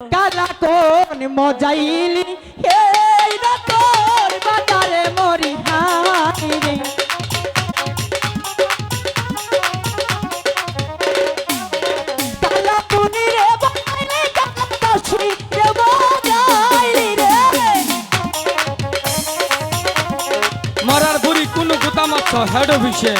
কালা কোন মজাইলি? না তোর বাজারে মরি হাই রে। মরার বুড়ি কোনো গুতামাচ্ছ হেড অফিসে?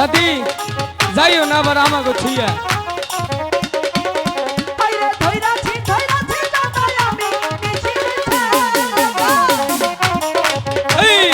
দাদি যাইও না আবার আমাকে ছুঁয়া আইরে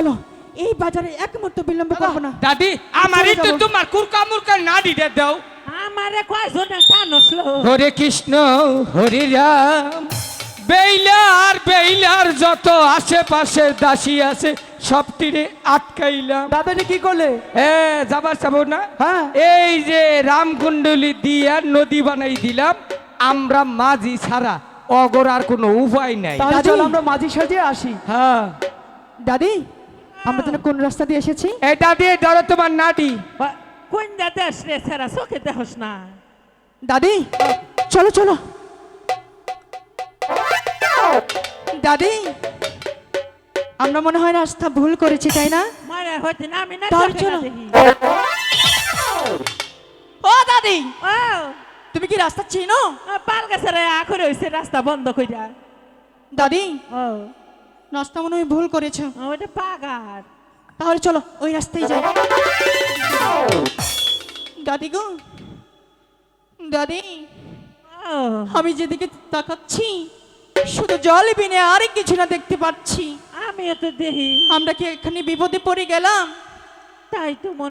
চলো এই বাজারে এক মুহূর্ত বিলম্ব করব না। দাদি আমারই তো চলে। তোমার কুরকা মুরকা না দিতে দাও। আমারে কয়জনে টানসলো? হরে কৃষ্ণ হরে রাম। বেইলার বেইলার যত আশেপাশে দাসী আছে সব তীরে আটকাইলাম। দাদাজি কি করলে? এ যাবার যাব না? হ্যাঁ। এই যে রামকুণ্ডলী দিয়া নদী বানাই দিলাম আমরা মাঝি ছাড়া অগর আর কোনো উপায় নাই। তাহলে আমরা মাঝি সাজিয়ে আসি। হ্যাঁ। দাদি আমরা যেন কোন রাস্তা দিয়ে এসেছি? এটা দিয়ে ধরো তোমার নাটি কোন দেশ রে সেরা? চোখে দেখস না। দাদি চলো চলো। দাদি আমরা মনে হয় রাস্তা ভুল করেছি তাই না? মারে হইতে না আমি না চলো। ও দাদি! ও। তুমি কি রাস্তা চিনো? পাল গেছে রে আখরে হইছে রাস্তা বন্ধ কইরা। দাদি ও। রাস্তা মনে হয় ভুল করেছ। ওইটা পাগার। তাহলে চলো ওই রাস্তায় যাই। দাদি গো দাদি আমি যেদিকে তাকাচ্ছি শুধু জল বিনে আর কিছু না দেখতে পাচ্ছি। আমি এত দেহি আমরা কি এখানে বিপদে পড়ে গেলাম? তাই তো